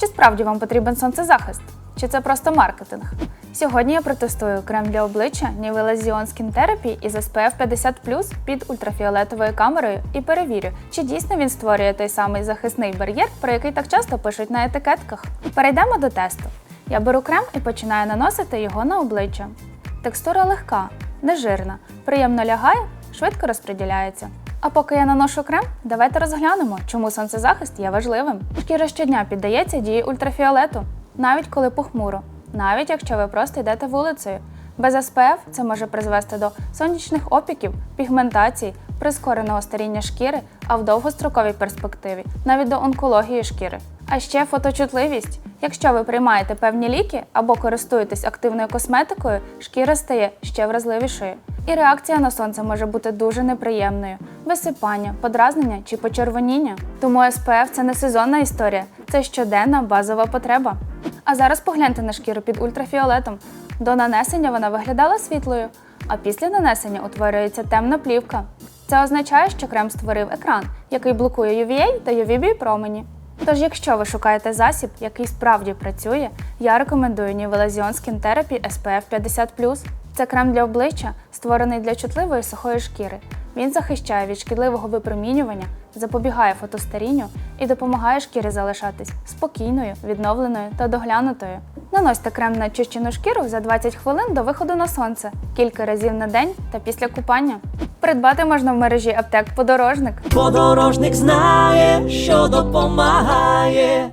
Чи справді вам потрібен сонцезахист? Чи це просто маркетинг? Сьогодні я протестую крем для обличчя Nivea Zion Skin Therapy із SPF 50 під ультрафіолетовою камерою і перевірю, чи дійсно він створює той самий захисний бар'єр, про який так часто пишуть на етикетках. Перейдемо до тесту. Я беру крем і починаю наносити його на обличчя. Текстура легка, нежирна, приємно лягає, швидко розподіляється. А поки я наношу крем, давайте розглянемо, чому сонцезахист є важливим. Шкіра щодня піддається дії ультрафіолету, навіть коли похмуро, навіть якщо ви просто йдете вулицею. Без СПФ це може призвести до сонячних опіків, пігментацій, прискореного старіння шкіри, а в довгостроковій перспективі навіть до онкології шкіри. А ще фоточутливість. Якщо ви приймаєте певні ліки або користуєтесь активною косметикою, шкіра стає ще вразливішою. І реакція на сонце може бути дуже неприємною: висипання, подразнення чи почервоніння. Тому СПФ це не сезонна історія, це щоденна базова потреба. А зараз погляньте на шкіру під ультрафіолетом. До нанесення вона виглядала світлою, а після нанесення утворюється темна плівка. Це означає, що крем створив екран, який блокує UVA та UVB промені. Тож, якщо ви шукаєте засіб, який справді працює, я рекомендую Nivea Skin Therapy SPF 50 Це крем для обличчя, створений для чутливої сухої шкіри. Він захищає від шкідливого випромінювання, запобігає фотостарінню і допомагає шкірі залишатись спокійною, відновленою та доглянутою. Наносьте крем на очищену шкіру за 20 хвилин до виходу на сонце, кілька разів на день та після купання. Придбати можна в мережі аптек подорожник. Подорожник знає, що допомагає.